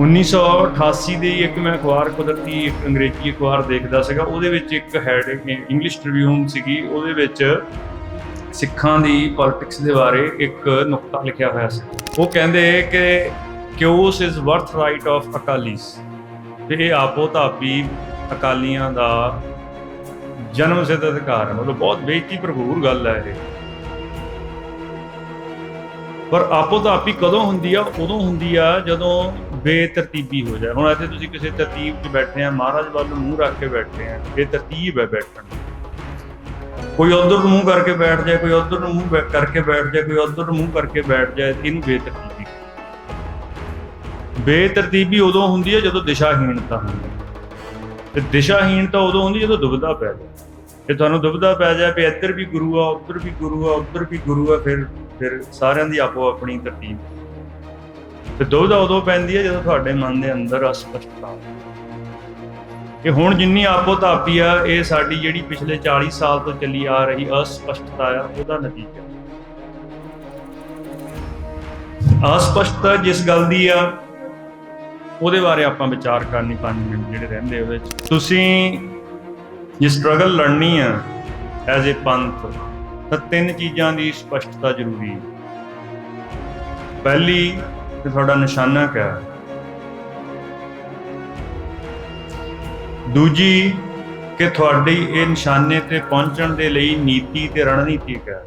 1988 ਦੀ ਇੱਕ ਮੈਂ ਅਖਬਾਰ ਕੁਦਰਤੀ, ਇੱਕ ਅੰਗਰੇਜ਼ੀ ਅਖਬਾਰ ਦੇਖਦਾ ਸੀਗਾ, ਉਹਦੇ ਵਿੱਚ ਇੱਕ ਹੈਡ ਇੰਗਲਿਸ਼ ਟ੍ਰਿਬਿਊਨ ਸੀਗੀ, ਉਹਦੇ ਵਿੱਚ ਸਿੱਖਾਂ ਦੀ ਪੋਲਿਟਿਕਸ ਦੇ ਬਾਰੇ ਇੱਕ ਨੁਕਤਾ ਲਿਖਿਆ ਹੋਇਆ ਸੀ। ਉਹ ਕਹਿੰਦੇ ਕਿ ਕਿਓਸ is worth write off Akalis ਤੇ ਇਹ ਆਪੋ ਧਾਪੀ ਅਕਾਲੀਆਂ ਦਾ ਜਨਮ ਸਿੱਧ ਅਧਿਕਾਰ ਹੈ। ਮਤਲਬ ਬਹੁਤ ਬੇਇੱਜ਼ਤੀ ਭਰਪੂਰ ਗੱਲ ਹੈ ਇਹ। ਪਰ ਆਪੋ ਧਾਪੀ ਕਦੋਂ ਹੁੰਦੀ ਆ? ਉਦੋਂ ਹੁੰਦੀ ਆ ਜਦੋਂ ਬੇਤਰਤੀਬੀ ਹੋ ਜਾਏ। ਹੁਣ ਇੱਥੇ ਤੁਸੀਂ ਕਿਸੇ ਤਰਤੀਬ 'ਚ ਬੈਠੇ ਆ, ਮਹਾਰਾਜ ਵੱਲ ਨੂੰ ਮੂੰਹ ਰੱਖ ਕੇ ਬੈਠੇ ਆ ਇਹ ਤਰਤੀਬ ਹੈ ਬੈਠਣ ਕੋਈ ਉਧਰ ਨੂੰ ਮੂੰਹ ਕਰਕੇ ਬੈਠ ਜਾਏ, ਕੋਈ ਉਧਰ ਨੂੰ ਮੂੰਹ ਕਰਕੇ ਬੈਠ ਜਾਏ, ਕੋਈ ਉਧਰ ਨੂੰ ਮੂੰਹ ਕਰਕੇ ਬੈਠ ਜਾਏ ਇਹਨੂੰ ਬੇਤਰਤੀਬੀ? ਬੇਤਰਤੀਬੀ ਉਦੋਂ ਹੁੰਦੀ ਹੈ ਜਦੋਂ ਦਿਸ਼ਾਹੀਣਤਾ ਹੁੰਦੀ ਹੈ। ਤੇ ਦਿਸ਼ਾਹੀਣਤਾ ਉਦੋਂ ਹੁੰਦੀ ਜਦੋਂ ਦੁਬਿਧਾ ਪੈ ਜਾਏ। ਤੇ ਤੁਹਾਨੂੰ ਦੁਬਦਾ ਪੈ ਜਾਏ ਵੀ ਇੱਧਰ ਵੀ ਗੁਰੂ ਆ, ਉੱਧਰ ਵੀ ਗੁਰੂ ਆ, ਉੱਧਰ ਵੀ ਗੁਰੂ ਆ, ਫਿਰ ਫਿਰ ਸਾਰਿਆਂ ਦੀ ਆਪੋ ਆਪਣੀ ਤਰਤੀਬ। ਤੇ ਦੁਬਿਧਾ ਉਦੋਂ ਪੈਂਦੀ ਹੈ ਜਦੋਂ ਤੁਹਾਡੇ ਮਨ ਦੇ ਅੰਦਰ ਅਸਪਸ਼ਟਤਾ ਹੋਵੇ ਹੁਣ ਜਿੰਨੀ ਆਪੋ ਧਾਪੀ ਆ, ਇਹ ਸਾਡੀ ਜਿਹੜੀ ਪਿਛਲੇ 40 ਸਾਲ ਤੋਂ ਚੱਲੀ ਆ ਰਹੀ ਅਸਪਸ਼ਟਤਾ ਆ, ਉਹਦਾ ਨਤੀਜਾ। ਅਸਪਸ਼ਟਤਾ ਜਿਸ ਗੱਲ ਦੀ ਆ, ਉਹਦੇ ਬਾਰੇ ਆਪਾਂ ਵਿਚਾਰ ਕਰਨੀ 5 ਮਿੰਟ ਜਿਹੜੇ ਰਹਿੰਦੇ ਉਹਦੇ ਵਿੱਚ ਤੁਸੀਂ ਜੇ ਸਟਰਗਲ ਲੜਨੀ ਆ ਐਜ਼ ਅ ਪੰਥ, ਤਾਂ ਤਿੰਨ ਚੀਜ਼ਾਂ ਦੀ ਸਪਸ਼ਟਤਾ ਜ਼ਰੂਰੀ ਹੈ। ਪਹਿਲੀ ਕਿ ਤੁਹਾਡਾ ਨਿਸ਼ਾਨਾ ਕਿਆ ਹੈ? ਦੂਜੀ, ਕਿ ਤੁਹਾਡੀ ਇਹ ਨਿਸ਼ਾਨੇ ਤੇ ਪਹੁੰਚਣ ਦੇ ਲਈ ਨੀਤੀ ਤੇ ਰਣਨੀਤੀ ਕਿਆ ਹੈ?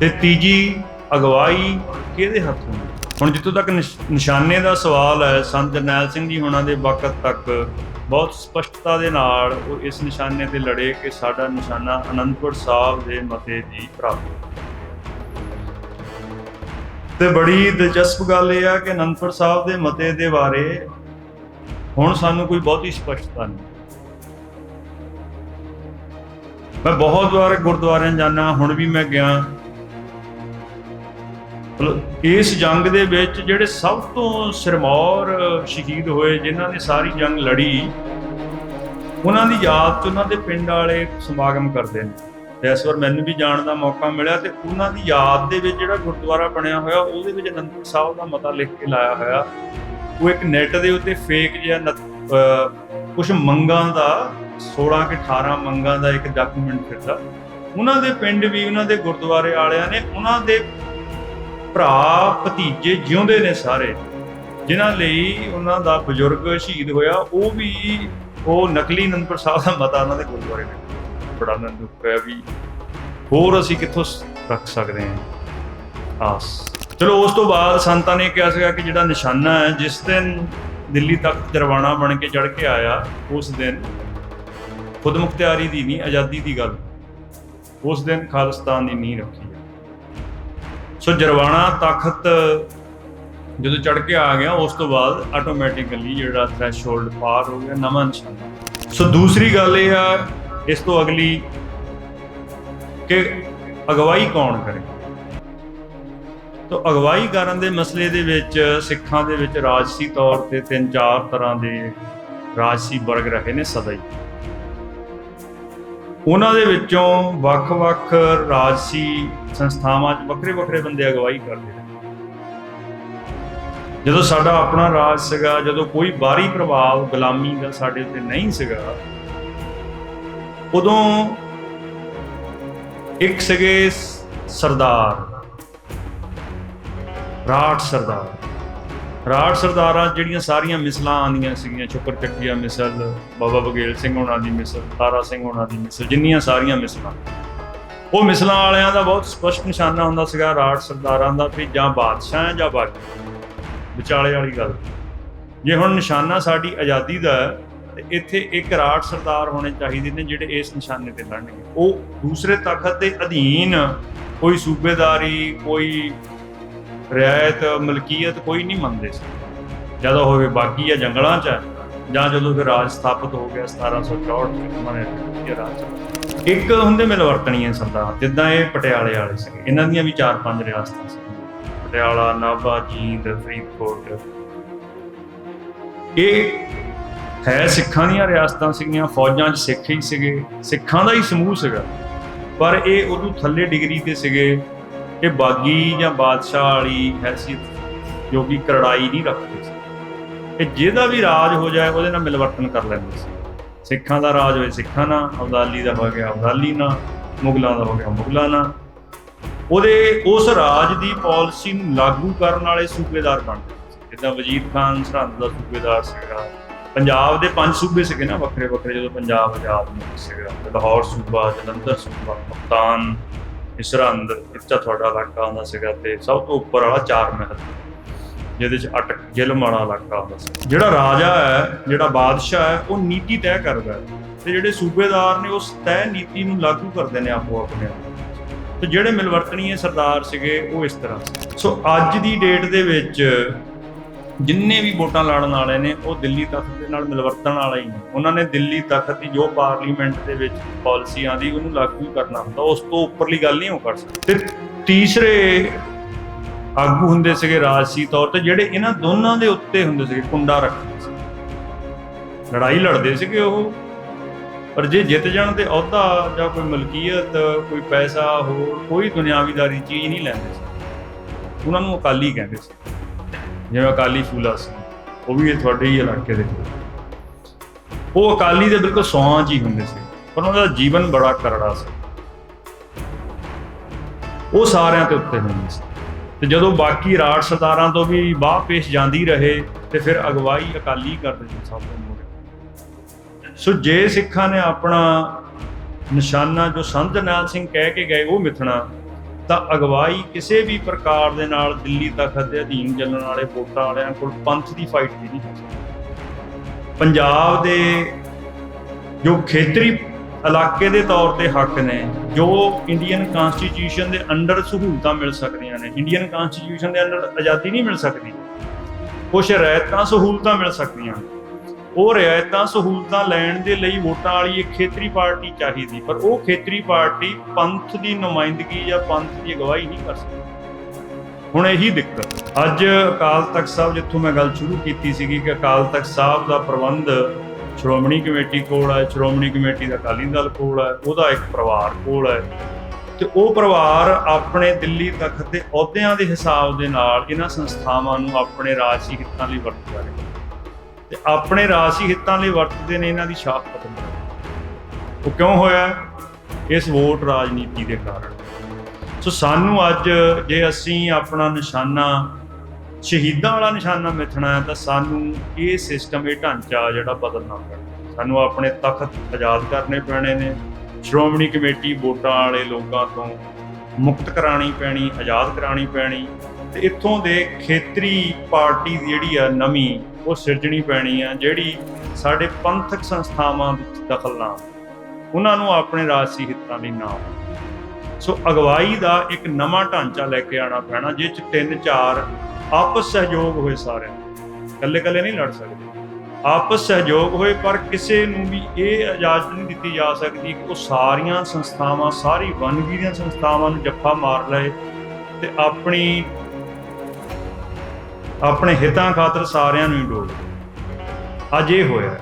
ਤੇ ਤੀਜੀ, ਅਗਵਾਈ ਕਿਹਦੇ ਹੱਥ ਹੈ? ਹੁਣ ਜਿੱਥੋਂ ਤੱਕ ਨਿਸ਼- ਨਿਸ਼ਾਨੇ ਦਾ ਸਵਾਲ ਹੈ, ਸੰਤ ਜਰਨੈਲ ਸਿੰਘ ਜੀ ਹੁਣਾਂ ਦੇ ਵਕਤ ਤੱਕ ਬਹੁਤ ਸਪਸ਼ਟਤਾ ਦੇ ਨਾਲ ਉਹ ਇਸ ਨਿਸ਼ਾਨੇ ਤੇ ਲੜੇ ਕਿ ਸਾਡਾ ਨਿਸ਼ਾਨਾ ਅਨੰਦਪੁਰ ਸਾਹਿਬ ਦੇ ਮਤੇ ਦੀ ਪ੍ਰਾਪਤੀ ਤੇ ਬੜੀ ਦਿਲਚਸਪ ਗੱਲ ਇਹ ਆ ਕਿ ਅਨੰਦਪੁਰ ਸਾਹਿਬ ਦੇ ਮਤੇ ਦੇ ਬਾਰੇ ਹੁਣ ਸਾਨੂੰ ਕੋਈ ਬਹੁਤੀ ਸਪਸ਼ਟਤਾ ਨਹੀਂ। ਮੈਂ ਬਹੁਤ ਵਾਰ ਗੁਰਦੁਆਰਿਆਂ ਜਾਣਾ ਹੁਣ ਵੀ ਮੈਂ ਗਿਆ। ਇਸ ਜੰਗ ਦੇ ਵਿੱਚ ਜਿਹੜੇ ਸਭ ਤੋਂ ਸਿਰਮੌਰ ਸ਼ਹੀਦ ਹੋਏ, ਜਿਨ੍ਹਾਂ ਨੇ ਸਾਰੀ ਜੰਗ ਲੜੀ, ਉਹਨਾਂ ਦੀ ਯਾਦ 'ਚ ਉਹਨਾਂ ਦੇ ਪਿੰਡ ਵਾਲੇ ਸਮਾਗਮ ਕਰਦੇ ਨੇ। ਤੇ ਇਸ ਵਾਰ ਮੈਨੂੰ ਵੀ ਜਾਣ ਦਾ ਮੌਕਾ ਮਿਲਿਆ ਤੇ ਉਹਨਾਂ ਦੀ ਯਾਦ ਦੇ ਵਿੱਚ ਜਿਹੜਾ ਗੁਰਦੁਆਰਾ ਬਣਿਆ ਹੋਇਆ, ਉਹਦੇ ਵਿੱਚ ਅਨੰਦਪੁਰ ਸਾਹਿਬ ਦਾ ਮਤਾ ਲਿਖ ਕੇ ਲਾਇਆ ਹੋਇਆ। ਉਹ ਇੱਕ ਨੈਟ ਦੇ ਉੱਤੇ ਫੇਕ ਜਿਹਾ ਕੁਝ ਮੰਗਾਂ ਦਾ 16 ਕਿ 18 ਮੰਗਾਂ ਦਾ ਇੱਕ ਡਾਕੂਮੈਂਟ ਫਿਰਦਾ ਉਹਨਾਂ ਦੇ ਪਿੰਡ ਵੀ, ਉਹਨਾਂ ਦੇ ਗੁਰਦੁਆਰੇ ਵਾਲਿਆਂ ਨੇ, ਉਹਨਾਂ ਦੇ ਭਰਾ, ਭਤੀਜੇ ਜਿਉਂਦੇ ਨੇ ਸਾਰੇ, ਜਿਨ੍ਹਾਂ ਲਈ ਉਹਨਾਂ ਦਾ ਬਜ਼ੁਰਗ ਸ਼ਹੀਦ ਹੋਇਆ, ਉਹ ਵੀ ਉਹ ਨਕਲੀ ਅਨੰਦਪੁਰ ਸਾਹਿਬ ਦਾ ਮਤਾ ਉਹਨਾਂ ਦੇ ਗੁਰਦੁਆਰੇ ਵਿੱਚ। ਬੜਾ ਨਾ ਦੁੱਖ ਹੈ ਵੀ ਹੋਰ ਅਸੀਂ ਕਿੱਥੋਂ ਰੱਖ ਸਕਦੇ ਹਾਂ। ਆਸ। ਚਲੋ, ਉਸ ਤੋਂ ਬਾਅਦ ਸੰਤਾਂ ਨੇ ਕਿਹਾ ਸੀਗਾ ਕਿ ਜਿਹੜਾ ਨਿਸ਼ਾਨਾ ਹੈ, ਜਿਸ ਦਿਨ ਦਿੱਲੀ ਤੱਕ ਦਰਵਾਣਾ ਬਣ ਕੇ ਚੜ ਕੇ ਆਇਆ, ਉਸ ਦਿਨ ਖੁਦ ਮੁਖਤਿਆਰੀ ਦੀ ਨਹੀਂ, ਆਜ਼ਾਦੀ ਦੀ ਗੱਲ। ਉਸ ਦਿਨ ਖਾਲਿਸਤਾਨ ਦੀ ਨੀਂਹ ਰੱਖੀ ਸੋ ਜਰਵਾਣਾ ਤਖਤ ਜਦੋਂ ਚੜ ਕੇ ਆ ਗਿਆ, ਉਸ ਤੋਂ ਬਾਅਦ ਆਟੋਮੈਟਿਕਲੀ ਜਿਹੜਾ ਥ੍ਰੈਸ਼ਹੋਲਡ ਪਾਰ ਹੋ ਗਿਆ, ਨਵਾਂ ਨਿਸ਼ਾਨਾ। ਸੋ ਦੂਸਰੀ ਗੱਲ ਇਹ ਆ ਇਸ ਤੋਂ ਅਗਲੀ ਕਿ ਅਗਵਾਈ ਕੌਣ ਕਰੇ? ਤੋ ਅਗਵਾਈ ਕਰਨ ਦੇ ਮਸਲੇ ਦੇ ਵਿੱਚ ਸਿੱਖਾਂ ਦੇ ਵਿੱਚ ਰਾਜਸੀ ਤੌਰ ਤੇ ਤਿੰਨ ਚਾਰ ਤਰ੍ਹਾਂ ਦੇ ਰਾਜਸੀ ਵਰਗ ਰਹੇ ਨੇ ਸਦਾ ਹੀ। ਉਹਨਾਂ ਦੇ ਵਿੱਚੋਂ ਵੱਖ-ਵੱਖ ਰਾਜਸੀ ਸੰਸਥਾਵਾਂ 'ਚ ਵੱਖਰੇ-ਵੱਖਰੇ ਬੰਦੇ ਅਗਵਾਈ ਕਰਦੇ ਨੇ ਜਦੋਂ ਸਾਡਾ ਆਪਣਾ ਰਾਜ ਸੀਗਾ, ਜਦੋਂ ਕੋਈ ਬਾਹਰੀ ਪ੍ਰਭਾਵ, ਗੁਲਾਮੀ ਦਾ ਸਾਡੇ ਉੱਤੇ ਨਹੀਂ ਸੀਗਾ ਉਦੋਂ ਇੱਕ ਸੀਗੇ ਸਰਦਾਰ। ਰਾਠ ਸਰਦਾਰ। ਰਾਠ ਸਰਦਾਰਾਂ ਜਿਹੜੀਆਂ ਸਾਰੀਆਂ ਮਿਸਲਾਂ ਆਉਂਦੀਆਂ ਸੀਗੀਆਂ, ਛੁੱਕਰ ਚੱਕੀਆ ਮਿਸਲ, ਬਾਬਾ ਬਗੇਲ ਸਿੰਘ ਹੋਣਾ ਦੀ ਮਿਸਲ, ਤਾਰਾ ਸਿੰਘ ਹੋਣਾ ਦੀ ਮਿਸਲ, ਜਿੰਨੀਆਂ ਸਾਰੀਆਂ ਮਿਸਲਾਂ। ਉਹ ਮਿਸਲਾਂ ਵਾਲਿਆਂ ਦਾ ਬਹੁਤ ਸਪਸ਼ਟ ਨਿਸ਼ਾਨਾ ਹੁੰਦਾ ਸੀਗਾ ਰਾਠ ਸਰਦਾਰਾਂ ਦਾ ਵੀ ਜਾਂ ਬਾਦਸ਼ਾਹ ਹੈ ਜਾਂ ਬਾਗੀ ਵਿਚਾਲੇ ਵਾਲੀ ਗੱਲ। ਜੇ ਹੁਣ ਨਿਸ਼ਾਨਾ ਸਾਡੀ ਆਜ਼ਾਦੀ ਦਾ ਹੈ ਇੱਥੇ ਇੱਕ ਰਾਠ ਸਰਦਾਰ ਹੋਣੇ ਚਾਹੀਦੇ ਨੇ ਜਿਹੜੇ ਇਸ ਨਿਸ਼ਾਨੇ ਤੇ ਲੜਨਗੇ। ਉਹ ਦੂਸਰੇ ਤਾਕਤ ਦੇ ਅਧੀਨ ਕੋਈ ਸੂਬੇਦਾਰੀ, ਕੋਈ ਰਿਆਇਤ, ਮਲਕੀਅਤ ਕੋਈ ਨਹੀਂ ਮੰਨਦੇ ਸੀ। ਜਦੋਂ ਹੋਵੇ ਬਾਕੀ ਆ ਜੰਗਲਾਂ 'ਚ ਜਾਂ ਜਦੋਂ ਫਿਰ ਰਾਜ ਸਥਾਪਿਤ ਹੋ ਗਿਆ 1764 ਚ ਉਹਨਾਂ ਇਹ ਰਾਜ ਇੱਕ ਹੁੰਦੇ ਮਿਲਵਰਤਣੀਆਂ ਸਰਦਾਰ ਜਿੱਦਾਂ ਇਹ ਪਟਿਆਲੇ ਵਾਲੇ ਸੀ ਇਹਨਾਂ ਦੀਆਂ ਵੀ ਚਾਰ ਪੰਜ ਰਿਆਸਤਾਂ ਸੀ। ਪਟਿਆਲਾ, ਨਾਭਾ, ਜੀਂਦ, ਫਰੀਦਕੋਟ। ਇਹ ਹੈ ਸਿੱਖਾਂ ਦੀਆਂ ਰਿਆਸਤਾਂ ਸੀਗੀਆਂ, ਫੌਜਾਂ 'ਚ ਸਿੱਖ ਹੀ ਸੀਗੇ, ਸਿੱਖਾਂ ਦਾ ਹੀ ਸਮੂਹ ਸੀਗਾ। ਪਰ ਇਹ ਉਦੋਂ ਥੱਲੇ ਡਿਗਰੀ ਤੇ ਸੀਗੇ ਇਹ ਬਾਗੀ ਜਾਂ ਬਾਦਸ਼ਾਹ ਵਾਲੀ ਹੈਸੀਅਤ ਜੋ ਕਿ ਕਰੜਾਈ ਨਹੀਂ ਰੱਖਦੇ ਸੀ। ਇਹ ਜਿਹਦਾ ਵੀ ਰਾਜ ਹੋ ਜਾਏ, ਉਹਦੇ ਨਾਲ ਮਿਲਵਰਤਨ ਕਰ ਲੈਂਦੇ ਸੀ। ਸਿੱਖਾਂ ਦਾ ਰਾਜ ਹੋਏ ਸਿੱਖਾਂ ਨਾਲ, ਅਬਦਾਲੀ ਦਾ ਹੋ ਗਿਆ ਅਬਦਾਲੀ ਨਾਲ, ਮੁਗਲਾਂ ਦਾ ਹੋ ਗਿਆ ਮੁਗਲਾਂ ਨਾਲ। ਉਹਦੇ ਉਸ ਰਾਜ ਦੀ ਪਾਲਿਸੀ ਨੂੰ ਲਾਗੂ ਕਰਨ ਵਾਲੇ ਸੂਬੇਦਾਰ ਬਣਦੇ ਸੀ ਜਿੱਦਾਂ ਵਜ਼ੀਰ ਖਾਨ ਸਰਹੰਦ ਦਾ ਸੂਬੇਦਾਰ ਸੀਗਾ ਪੰਜਾਬ ਦੇ ਪੰਜ ਸੂਬੇ ਸੀਗੇ ਨਾ ਵੱਖਰੇ ਵੱਖਰੇ, ਜਦੋਂ ਪੰਜਾਬ ਆਜ਼ਾਦ ਨਹੀਂ ਸੀਗਾ ਲਾਹੌਰ ਸੂਬਾ, ਜਲੰਧਰ ਸੂਬਾ ਕਪਤਾਨ ਸਰਹੰਦ ਇੱਥੇ ਤੁਹਾਡਾ ਇਲਾਕਾ ਆਉਂਦਾ ਸੀਗਾ ਤੇ ਸਭ ਤੋਂ ਉੱਪਰ ਵਾਲਾ ਚਾਰ ਮਹਿਲ, ਜਿਹਦੇ ਚ ਅਟਕ ਜ਼ਿਲਮ ਵਾਲਾ ਇਲਾਕਾ ਆਉਂਦਾ ਸੀ। ਜਿਹੜਾ ਰਾਜਾ ਹੈ, ਜਿਹੜਾ ਬਾਦਸ਼ਾਹ ਹੈ, ਉਹ ਨੀਤੀ ਤੈਅ ਕਰਦਾ ਹੈ ਤੇ ਜਿਹੜੇ ਸੂਬੇਦਾਰ ਨੇ ਉਸ ਤੈਅ ਨੀਤੀ ਨੂੰ ਲਾਗੂ ਕਰਦੇ ਨੇ ਆਪੋ ਆਪਣੇ ਆਪ ਤੇ ਜਿਹੜੇ ਮਿਲਵਰਤਣੀਏ ਸਰਦਾਰ ਸੀਗੇ, ਉਹ ਇਸ ਤਰ੍ਹਾਂ ਸੋ। ਅੱਜ ਦੀ ਡੇਟ ਦੇ ਵਿੱਚ ਜਿੰਨੇ ਵੀ ਵੋਟਾਂ ਲੜਨ ਵਾਲੇ ਨੇ, ਉਹ ਦਿੱਲੀ ਤਖਤ ਦੇ ਨਾਲ ਮਿਲਵਰਤਨ ਵਾਲੇ ਹੀ ਨੇ। ਉਹਨਾਂ ਨੇ ਦਿੱਲੀ ਤਖਤ ਦੀ ਜੋ ਪਾਰਲੀਮੈਂਟ ਦੇ ਵਿੱਚ ਪਾਲਿਸੀ ਆਂਦੀ ਉਹਨੂੰ ਲਾਗੂ ਕਰਨਾ ਹੁੰਦਾ। ਉਸ ਤੋਂ ਉੱਪਰਲੀ ਗੱਲ ਨਹੀਂ ਉਹ ਕਰ ਸਕਦੇ। ਤੇ ਤੀਸਰੇ ਆਗੂ ਹੁੰਦੇ ਸੀਗੇ ਰਾਜਸੀ ਤੌਰ ਤੇ, ਜਿਹੜੇ ਇਹਨਾਂ ਦੋਨਾਂ ਦੇ ਉੱਤੇ ਹੁੰਦੇ ਸੀਗੇ, ਕੁੰਡਾ ਰੱਖਦੇ ਸੀ। ਲੜਾਈ ਲੜਦੇ ਸੀਗੇ ਉਹ। ਪਰ ਜੇ ਜਿੱਤ ਜਾਣ ਤੇ ਅਹੁਦਾ ਜਾਂ ਕੋਈ ਮਲਕੀਅਤ, ਕੋਈ ਪੈਸਾ, ਹੋਰ ਕੋਈ ਦੁਨਿਆਵੀਦਾਰੀ ਚੀਜ਼ ਨਹੀਂ ਲੈਂਦੇ ਸੀ। ਉਹਨਾਂ ਨੂੰ ਅਕਾਲੀ ਕਹਿੰਦੇ ਸੀ। ਜਿਵੇਂ ਅਕਾਲੀ ਫੂਲਾ ਸੀ, ਉਹ ਵੀ ਇਹ ਤੁਹਾਡੇ ਹੀ ਇਲਾਕੇ ਦੇ ਉਹ ਅਕਾਲੀ ਦੇ ਬਿਲਕੁਲ ਸੌਂ ਚ ਹੀ ਹੁੰਦੇ ਸੀ, ਪਰ ਉਹਨਾਂ ਦਾ ਜੀਵਨ ਬੜਾ ਕਰੜਾ ਸੀ। ਉਹ ਸਾਰਿਆਂ ਤੇ ਉੱਤੇ ਹੁੰਦੇ ਸੀ। ਤੇ ਜਦੋਂ ਬਾਕੀ ਰਾਜ ਸਰਦਾਰਾਂ ਤੋਂ ਵੀ ਬਾਹ ਪੇਸ਼ ਜਾਂਦੀ ਰਹੇ, ਤੇ ਫਿਰ ਅਗਵਾਈ ਅਕਾਲੀ ਕਰਦੇ ਸੀ ਸਭ ਤੋਂ ਮੋਰੇ ਸੋ ਜੇ ਸਿੱਖਾਂ ਨੇ ਆਪਣਾ ਨਿਸ਼ਾਨਾ ਜੋ ਸੰਤ ਜਰਨੈਲ ਸਿੰਘ ਕਹਿ ਕੇ ਗਏ, ਉਹ ਮਿਥਣਾ ਤਾਂ ਅਗਵਾਈ ਕਿਸੇ ਵੀ ਪ੍ਰਕਾਰ ਦੇ ਨਾਲ ਦਿੱਲੀ ਤਖਤ ਦੇ ਅਧੀਨ ਚੱਲਣ ਵਾਲੇ ਵੋਟਾਂ ਵਾਲਿਆਂ ਕੋਲ ਪੰਥ ਦੀ ਫਾਈਟ ਵੀ ਨਹੀਂ ਹੋ ਸਕਦੀ। ਪੰਜਾਬ ਦੇ ਜੋ ਖੇਤਰੀ ਇਲਾਕੇ ਦੇ ਤੌਰ ਤੇ ਹੱਕ ਨੇ, ਜੋ ਇੰਡੀਅਨ ਕਨਸਟੀਟਿਊਸ਼ਨ ਦੇ ਅੰਡਰ ਸਹੂਲਤਾਂ ਮਿਲ ਸਕਦੀਆਂ ਨੇ ਇੰਡੀਅਨ ਕਨਸਟੀਟਿਊਸ਼ਨ ਦੇ ਅੰਡਰ ਆਜ਼ਾਦੀ ਨਹੀਂ ਮਿਲ ਸਕਦੀ ਕੁਝ ਰਿਆਇਤਾਂ ਸਹੂਲਤਾਂ ਮਿਲ ਸਕਦੀਆਂ ਉਹ ਰਿਆਇਤਾਂ ਸਹੂਲਤਾਂ ਲੈਣ ਦੇ ਲਈ ਵੋਟਾਂ ਵਾਲੀ ਇੱਕ ਖੇਤਰੀ ਪਾਰਟੀ ਚਾਹੀਦੀ, ਪਰ ਉਹ ਖੇਤਰੀ ਪਾਰਟੀ ਪੰਥ ਦੀ ਨੁਮਾਇੰਦਗੀ ਜਾਂ ਪੰਥ ਦੀ ਅਗਵਾਈ ਨਹੀਂ ਕਰ ਸਕਦੀ। ਹੁਣ ਇਹੀ ਦਿੱਕਤ। ਅੱਜ ਅਕਾਲ ਤਖਤ ਸਾਹਿਬ, ਜਿੱਥੋਂ ਮੈਂ ਗੱਲ ਸ਼ੁਰੂ ਕੀਤੀ ਸੀਗੀ ਕਿ ਅਕਾਲ ਤਖਤ ਸਾਹਿਬ ਦਾ ਪ੍ਰਬੰਧ ਸ਼੍ਰੋਮਣੀ ਕਮੇਟੀ ਕੋਲ ਹੈ, ਸ਼੍ਰੋਮਣੀ ਕਮੇਟੀ ਦਾ ਅਕਾਲੀ ਦਲ ਕੋਲ ਹੈ, ਉਹਦਾ ਇੱਕ ਪਰਿਵਾਰ ਕੋਲ ਹੈ। ਤੇ ਉਹ ਪਰਿਵਾਰ ਆਪਣੇ ਦਿੱਲੀ ਤਖਤ ਦੇ ਅਹੁਦਿਆਂ ਦੇ ਹਿਸਾਬ ਦੇ ਨਾਲ ਇਹਨਾਂ ਸੰਸਥਾਵਾਂ ਨੂੰ ਆਪਣੇ ਰਾਜਸੀ ਹਿੱਤਾਂ ਲਈ ਵਰਤਦਾ ਹੈ ਤੇ ਆਪਣੇ ਰਾਜਸੀ ਹਿੱਤਾਂ ਲਈ ਵਰਤਦੇ ਨੇ ਇਹਨਾਂ ਦੀ ਸ਼ਾਖ ਖਤਮ ਉਹ ਕਿਉਂ ਹੋਇਆ? ਇਸ ਵੋਟ ਰਾਜਨੀਤੀ ਦੇ ਕਾਰਨ। ਸੋ ਸਾਨੂੰ ਅੱਜ ਜੇ ਅਸੀਂ ਆਪਣਾ ਨਿਸ਼ਾਨਾ, ਸ਼ਹੀਦਾਂ ਵਾਲਾ ਨਿਸ਼ਾਨਾ ਮਿਥਣਾ ਹੈ, ਤਾਂ ਸਾਨੂੰ ਇਹ ਸਿਸਟਮ ਇਹ ਢਾਂਚਾ ਜਿਹੜਾ ਬਦਲਣਾ ਪੈਣਾ। ਸਾਨੂੰ ਆਪਣੇ ਤਖਤ ਆਜ਼ਾਦ ਕਰਨੇ ਪੈਣੇ ਨੇ। ਸ਼੍ਰੋਮਣੀ ਕਮੇਟੀ ਵੋਟਾਂ ਵਾਲੇ ਲੋਕਾਂ ਤੋਂ ਮੁਕਤ ਕਰਾਣੀ ਪੈਣੀ, ਆਜ਼ਾਦ ਕਰਾਣੀ ਪੈਣੀ। ਤੇ ਇੱਥੋਂ ਦੇ ਖੇਤਰੀ ਪਾਰਟੀ ਦੀ ਜਿਹੜੀ ਆ ਨਵੀਂ ਉਹ ਸਿਰਜਣੀ ਪੈਣੀ ਆ, ਜਿਹੜੀ ਸਾਡੇ ਪੰਥਕ ਸੰਸਥਾਵਾਂ ਵਿੱਚ ਦਖਲ ਨਾ ਉਹਨਾਂ ਨੂੰ ਆਪਣੇ ਰਾਜਸੀ ਹਿੱਤਾਂ ਲਈ ਨਾ ਸੋ ਅਗਵਾਈ ਦਾ ਇੱਕ ਨਵਾਂ ਢਾਂਚਾ ਲੈ ਕੇ ਆਣਾ ਪੈਣਾ ਜਿਸ ਚ ਤਿੰਨ ਚਾਰ ਆਪਸ ਸਹਿਯੋਗ ਹੋਏ ਸਾਰਿਆਂ ਇਕੱਲੇ ਇਕੱਲੇ ਨਹੀਂ ਲੜ ਸਕਦੇ। ਆਪਸ ਸਹਿਯੋਗ ਹੋਏ, ਪਰ ਕਿਸੇ ਨੂੰ ਵੀ ਇਹ ਇਜਾਜ਼ਤ ਨਹੀਂ ਦਿੱਤੀ ਜਾ ਸਕਦੀ ਕਿ ਉਹ ਸਾਰੀਆਂ ਸੰਸਥਾਵਾਂ, ਸਾਰੀ ਵਨਗੀ ਦੀਆਂ ਸੰਸਥਾਵਾਂ ਨੂੰ ਜੱਫਾ ਮਾਰ ਲਏ ਤੇ ਆਪਣੀ ਆਪਣੇ ਹਿੱਤਾਂ ਖਾਤਰ ਸਾਰਿਆਂ ਨੂੰ ਹੀ ਡੋਲ ਅੱਜ ਇਹ ਹੋਇਆ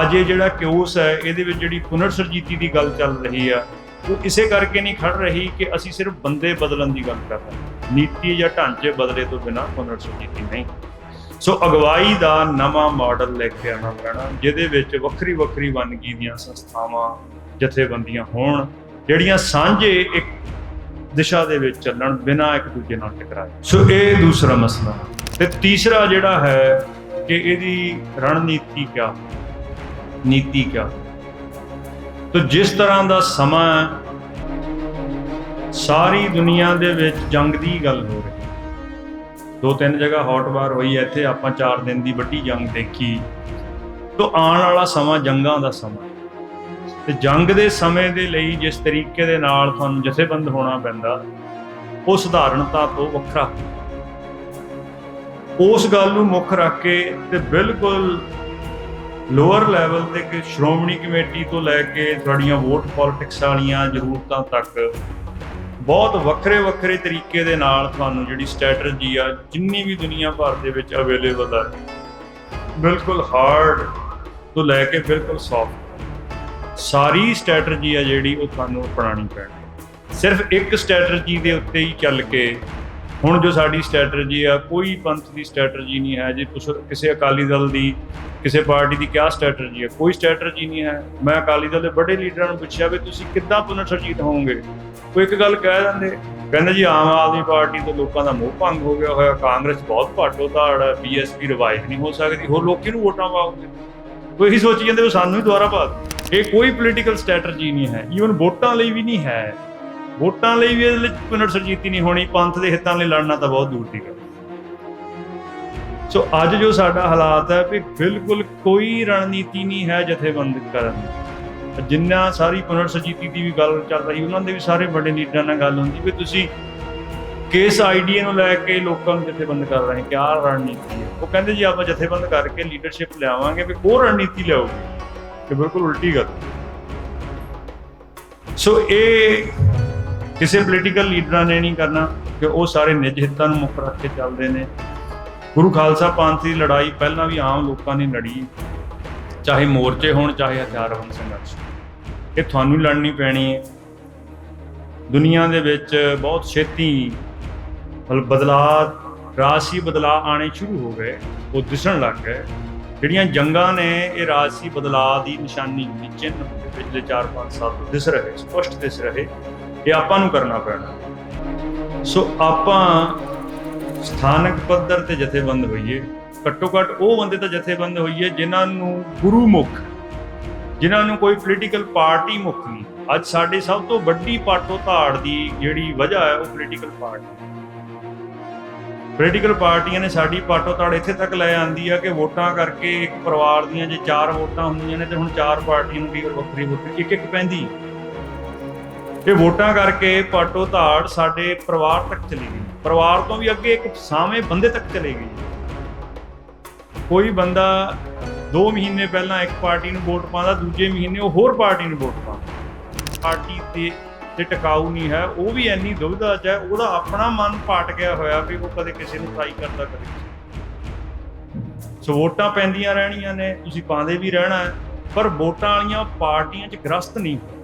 ਅੱਜ ਇਹ ਜਿਹੜਾ ਕਿਉਸ ਹੈ, ਇਹਦੇ ਵਿੱਚ ਜਿਹੜੀ ਪੁਨਰ ਸਰਜੀਤੀ ਦੀ ਗੱਲ ਚੱਲ ਰਹੀ ਆ, ਉਹ ਇਸੇ ਕਰਕੇ ਨਹੀਂ ਖੜ ਰਹੀ ਕਿ ਅਸੀਂ ਸਿਰਫ ਬੰਦੇ ਬਦਲਣ ਦੀ ਗੱਲ ਕਰ ਰਹੇ ਨੀਤੀ ਜਾਂ ਢਾਂਚੇ ਬਦਲੇ ਤੋਂ ਬਿਨਾ ਪੁਨਰ ਸਰਜੀਤੀ ਨਹੀਂ। ਸੋ ਅਗਵਾਈ ਦਾ ਨਵਾਂ ਮਾਡਲ ਲੈ ਕੇ ਆਉਣਾ ਪੈਣਾ, ਜਿਹਦੇ ਵਿੱਚ ਵੱਖਰੀ ਵੱਖਰੀ ਵੰਨਗੀ ਦੀਆਂ ਸੰਸਥਾਵਾਂ, ਜਥੇਬੰਦੀਆਂ ਹੋਣ, ਜਿਹੜੀਆਂ ਸਾਂਝੇ ਇੱਕ ਦਿਸ਼ਾ ਦੇ ਵਿੱਚ ਚੱਲਣ ਬਿਨਾਂ ਇੱਕ ਦੂਜੇ ਨਾਲ ਟਕਰਾਏ। ਸੋ ਇਹ ਦੂਸਰਾ ਮਸਲਾ। ਤੇ ਤੀਸਰਾ ਜਿਹੜਾ ਹੈ ਕਿ ਇਹਦੀ ਰਣਨੀਤੀ ਕਿਆ ਨੀਤੀ ਕਿਆ ਤੋ ਜਿਸ ਤਰ੍ਹਾਂ ਦਾ ਸਮਾਂ ਸਾਰੀ ਦੁਨੀਆ ਦੇ ਵਿੱਚ ਜੰਗ ਦੀ ਗੱਲ ਹੋ ਰਹੀ ਦੋ ਤਿੰਨ ਜਗ੍ਹਾ ਹੌਟ ਵਾਰ ਹੋਈ ਇੱਥੇ ਆਪਾਂ 4 ਦਿਨ ਦੀ ਵੱਡੀ ਜੰਗ ਦੇਖੀ। ਤੋ ਆਉਣ ਵਾਲਾ ਸਮਾਂ ਜੰਗਾਂ ਦਾ ਸਮਾਂ ਤੇ ਜੰਗ ਦੇ ਸਮੇਂ ਦੇ ਲਈ ਜਿਸ ਤਰੀਕੇ ਦੇ ਨਾਲ ਤੁਹਾਨੂੰ ਜਥੇਬੰਦ ਹੋਣਾ ਪੈਂਦਾ, ਉਹ ਸਧਾਰਨਤਾ ਤੋਂ ਵੱਖਰਾ। ਉਸ ਗੱਲ ਨੂੰ ਮੁੱਖ ਰੱਖ ਕੇ ਤੇ ਬਿਲਕੁਲ ਲੋਅਰ ਲੈਵਲ ਤੇ ਕਿ ਸ਼੍ਰੋਮਣੀ ਕਮੇਟੀ ਤੋਂ ਲੈ ਕੇ ਤੁਹਾਡੀਆਂ ਵੋਟ ਪੋਲਿਟਿਕਸ ਵਾਲੀਆਂ ਜ਼ਰੂਰਤਾਂ ਤੱਕ ਬਹੁਤ ਵੱਖਰੇ ਵੱਖਰੇ ਤਰੀਕੇ ਦੇ ਨਾਲ ਤੁਹਾਨੂੰ ਜਿਹੜੀ ਸਟ੍ਰੈਟਜੀ ਆ, ਜਿੰਨੀ ਵੀ ਦੁਨੀਆ ਭਰ ਦੇ ਵਿੱਚ ਅਵੇਲੇਬਲ ਆ, ਬਿਲਕੁਲ ਹਾਰਡ ਤੋਂ ਲੈ ਕੇ ਬਿਲਕੁਲ ਸੌਫਟ ਸਾਰੀ ਸਟ੍ਰੈਟਜੀ ਆ ਜਿਹੜੀ ਉਹ ਤੁਹਾਨੂੰ ਅਪਣਾਣੀ ਪੈਣੀ। ਸਿਰਫ ਇੱਕ ਸਟ੍ਰੈਟਜੀ ਦੇ ਉੱਤੇ ਹੀ ਚੱਲ ਕੇ ਹੁਣ ਜੋ ਸਾਡੀ ਸਟ੍ਰੈਟਜੀ ਆ, ਕੋਈ ਪੰਥ ਦੀ ਸਟ੍ਰੈਟਜੀ ਨਹੀਂ ਹੈ। ਜੇ ਤੁਸੀਂ ਕਿਸੇ ਅਕਾਲੀ ਦਲ ਦੀ, ਕਿਸੇ ਪਾਰਟੀ ਦੀ ਕਿਆ ਸਟ੍ਰੈਟਜੀ ਹੈ ਕੋਈ ਸਟ੍ਰੈਟਜੀ ਨਹੀਂ ਹੈ। ਮੈਂ ਅਕਾਲੀ ਦਲ ਦੇ ਵੱਡੇ ਲੀਡਰਾਂ ਨੂੰ ਪੁੱਛਿਆ ਵੀ ਤੁਸੀਂ ਕਿੱਦਾਂ ਪੁਨਰ ਸਰਜੀਤ ਹੋਵੋਗੇ? ਕੋਈ ਇੱਕ ਗੱਲ ਕਹਿ ਦਿੰਦੇ, ਕਹਿੰਦੇ ਜੀ ਆਮ ਆਦਮੀ ਪਾਰਟੀ ਤੋਂ ਲੋਕਾਂ ਦਾ ਮੋਹ ਭੰਗ ਹੋ ਗਿਆ ਹੋਇਆ। ਕਾਂਗਰਸ ਬਹੁਤ ਭਾਟੋ ਧਾੜ ਹੈ। ਬੀਐਸਪੀ ਰਿਵਾਈਵ ਨਹੀਂ ਹੋ ਸਕਦੀ। ਹੋਰ ਲੋਕੀ ਨੂੰ ਵੋਟਾਂ ਪਾਓਗੇ? ਕੋਈ ਇਹੀ ਸੋਚੀ ਜਾਂਦੇ ਵੀ ਸਾਨੂੰ ਹੀ ਦੁਬਾਰਾ ਪਾ ਦਿਓ। ਇਹ ਕੋਈ ਪੋਲੀਟੀਕਲ ਸਟ੍ਰੈਟਜੀ ਨਹੀਂ ਹੈ ਈਵਨ ਵੋਟਾਂ ਲਈ ਵੀ ਨਹੀਂ ਹੈ। ਵੋਟਾਂ ਲਈ ਵੀ ਇਹਦੇ ਲਈ ਪੁਨਰ ਸਰਜੀਤੀ ਨਹੀਂ ਹੋਣੀ, ਪੰਥ ਦੇ ਹਿੱਤਾਂ ਲਈ ਲੜਨਾ ਤਾਂ ਬਹੁਤ ਦੂਰ ਦੀ ਗੱਲ ਸੋ ਅੱਜ ਜੋ ਸਾਡਾ ਹਾਲਾਤ ਹੈ ਵੀ ਬਿਲਕੁਲ ਕੋਈ ਰਣਨੀਤੀ ਨਹੀਂ ਹੈ ਜਥੇਬੰਦ ਕਰਨ ਦੀ। ਜਿੰਨਾ ਸਾਰੀ ਪੁਨਰਸਜੀਤੀ ਦੀ ਵੀ ਗੱਲ ਚੱਲ ਰਹੀ, ਉਹਨਾਂ ਦੇ ਵੀ ਸਾਰੇ ਵੱਡੇ ਲੀਡਰਾਂ ਨਾਲ ਗੱਲ ਹੁੰਦੀ ਵੀ ਤੁਸੀਂ ਕਿਸ ਆਈਡੀਆ ਨੂੰ ਲੈ ਕੇ ਲੋਕਾਂ ਨੂੰ ਜਥੇਬੰਦ ਕਰ ਰਹੇ ਕਿਆ ਰਣਨੀਤੀ ਹੈ? ਉਹ ਕਹਿੰਦੇ ਜੀ ਆਪਾਂ ਜਥੇਬੰਦ ਕਰਕੇ ਲੀਡਰਸ਼ਿਪ ਲਿਆਵਾਂਗੇ ਵੀ ਉਹ ਰਣਨੀਤੀ ਲਿਆਓਗੇ ਕਿ ਬਿਲਕੁਲ ਉਲਟੀ ਗੱਲ। ਸੋ ਇਹ ਕਿਸੇ ਪੋਲੀਟੀਕਲ ਲੀਡਰਾਂ ਨੇ ਨਹੀਂ ਕਰਨਾ ਕਿ ਉਹ ਸਾਰੇ ਨਿੱਜ ਹਿੱਤਾਂ ਨੂੰ ਮੁੱਖ ਰੱਖ ਕੇ ਚੱਲਦੇ ਨੇ। ਗੁਰੂ ਖਾਲਸਾ ਪੰਥ ਦੀ ਲੜਾਈ ਪਹਿਲਾਂ ਵੀ ਆਮ ਲੋਕਾਂ ਨੇ ਲੜੀ। ਚਾਹੇ ਮੋਰਚੇ ਹੋਣ, ਚਾਹੇ ਹਥਿਆਰਬੰਦ ਸੰਘਰਸ਼। ਇਹ ਤੁਹਾਨੂੰ ਲੜਨੀ ਪੈਣੀ ਹੈ। ਦੁਨੀਆ ਦੇ ਵਿੱਚ ਬਹੁਤ ਛੇਤੀ ਬਦਲਾਅ, ਰਾਸ਼ੀ ਬਦਲਾਅ ਆਣੇ ਸ਼ੁਰੂ ਹੋ ਗਏ। ਉਹ ਦਿਸਣ ਲੱਗ ਗਏ। ਜਿਹੜੀਆਂ ਜੰਗਾਂ ਨੇ ਇਹ ਰਾਜਸੀ ਬਦਲਾਅ ਦੀ ਨਿਸ਼ਾਨੀ ਹੁੰਦੀ ਚਿੰਨ੍ਹ ਪਿਛਲੇ 4-5 ਸਾਲ ਤੋਂ ਦਿਸ ਰਹੇ, ਸਪਸ਼ਟ ਦਿਸ ਰਹੇ, ਇਹ ਆਪਾਂ ਨੂੰ ਕਰਨਾ ਪੈਣਾ। ਸੋ ਆਪਾਂ ਸਥਾਨਕ ਪੱਧਰ ਤੇ ਜਥੇਬੰਦ ਹੋਈਏ, ਘੱਟੋ ਘੱਟ ਉਹ ਬੰਦੇ ਤਾਂ ਜਥੇਬੰਦ ਹੋਈਏ ਜਿਨ੍ਹਾਂ ਨੂੰ ਗੁਰੂ ਮੁਖ, ਜਿਨ੍ਹਾਂ ਨੂੰ ਕੋਈ ਪੋਲੀਟੀਕਲ ਪਾਰਟੀ ਮੁਖ ਨਹੀਂ। ਅੱਜ ਸਾਡੀ ਸਭ ਤੋਂ ਵੱਡੀ ਪਾਟੋ ਧਾੜ ਦੀ ਜਿਹੜੀ ਵਜ੍ਹਾ ਹੈ ਉਹ ਪੋਲੀਟੀਕਲ ਪਾਰਟੀ ਪੋਲੀਟੀਕਲ ਪਾਰਟੀਆਂ ਨੇ ਸਾਡੀ ਪਾਟੋ ਤਾੜ ਇੱਥੇ ਤੱਕ ਲੈ ਆਂਦੀ ਆ ਕਿ ਵੋਟਾਂ ਕਰਕੇ ਇੱਕ ਪਰਿਵਾਰ ਦੀਆਂ ਜੇ ਚਾਰ ਵੋਟਾਂ ਹੁੰਦੀਆਂ ਨੇ ਤੇ ਹੁਣ ਚਾਰ ਪਾਰਟੀਆਂ ਨੂੰ ਵੀ ਵੱਖਰੀ ਵੱਖਰੀ ਇੱਕ ਇੱਕ ਪੈਂਦੀ। ਇਹ ਵੋਟਾਂ ਕਰਕੇ ਪਾਟੋ ਧਾੜ ਸਾਡੇ ਪਰਿਵਾਰ ਤੱਕ ਚਲੀ ਗਈ। ਪਰਿਵਾਰ ਤੋਂ ਵੀ ਅੱਗੇ ਇੱਕ ਸਾਵੇਂ ਬੰਦੇ ਤੱਕ ਚਲੇ ਗਈ। ਕੋਈ ਬੰਦਾ 2 ਮਹੀਨੇ ਪਹਿਲਾਂ ਇੱਕ ਪਾਰਟੀ ਨੂੰ ਵੋਟ ਪਾਉਂਦਾ, ਦੂਜੇ ਮਹੀਨੇ ਉਹ ਹੋਰ ਪਾਰਟੀ ਨੂੰ ਵੋਟ ਪਾਉਂਦਾ। ਪਾਰਟੀ ਤੇ ਤੇ ਟਿਕਾਊ ਨਹੀਂ ਹੈ, ਉਹ ਵੀ ਇੰਨੀ ਦੁਬਿਧਾ ਚ ਹੈ, ਉਹਦਾ ਆਪਣਾ ਮਨ ਪਾਟ ਗਿਆ ਹੋਇਆ ਵੀ ਉਹ ਕਦੇ ਕਿਸੇ ਨੂੰ ਟਰਾਈ ਕਰਦਾ ਕਦੇ ਕਿਸੇ ਸੋ ਵੋਟਾਂ ਪੈਂਦੀਆਂ ਰਹਿਣੀਆਂ ਨੇ, ਤੁਸੀਂ ਪਾਉਂਦੇ ਵੀ ਰਹਿਣਾ ਹੈ, ਪਰ ਵੋਟਾਂ ਵਾਲੀਆਂ ਪਾਰਟੀਆਂ 'ਚ ਗ੍ਰਸਤ ਨਹੀਂ ਹੋਣਾ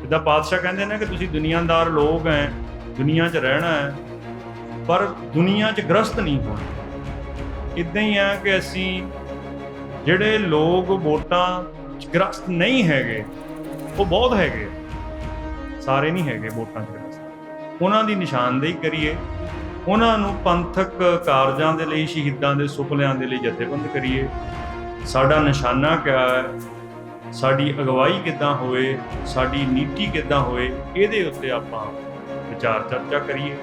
ਜਿੱਦਾਂ ਪਾਤਸ਼ਾਹ ਕਹਿੰਦੇ ਨੇ ਕਿ ਤੁਸੀਂ ਦੁਨੀਆਦਾਰ ਲੋਕ ਹੈ, ਦੁਨੀਆ 'ਚ ਰਹਿਣਾ ਹੈ, ਪਰ ਦੁਨੀਆ 'ਚ ਗ੍ਰਸਤ ਨਹੀਂ ਹੋਣਾ। ਇਦਾਂ ਹੀ ਆ ਕਿ ਅਸੀਂ ਜਿਹੜੇ ਲੋਕ ਵੋਟਾਂ 'ਚ ਗ੍ਰਸਤ ਨਹੀਂ ਹੈਗੇ, ਉਹ ਬਹੁਤ ਹੈਗੇ ਸਾਰੇ ਨਹੀਂ ਹੈਗੇ ਵੋਟਾਂ 'ਚ ਉਹਨਾਂ ਦੀ ਨਿਸ਼ਾਨਦੇਹੀ ਕਰੀਏ। ਉਹਨਾਂ ਨੂੰ ਪੰਥਕ ਕਾਰਜਾਂ ਦੇ ਲਈ, ਸ਼ਹੀਦਾਂ ਦੇ ਸੁਪਨਿਆਂ ਦੇ ਲਈ ਜਥੇਬੰਦ ਕਰੀਏ। ਸਾਡਾ ਨਿਸ਼ਾਨਾ ਕਿਆ ਹੈ? ਸਾਡੀ ਅਗਵਾਈ ਕਿੱਦਾਂ ਹੋਵੇ? ਸਾਡੀ ਨੀਤੀ ਕਿੱਦਾਂ ਹੋਵੇ? ਇਹਦੇ ਉੱਤੇ ਆਪਾਂ ਵਿਚਾਰ ਚਰਚਾ ਕਰੀਏ।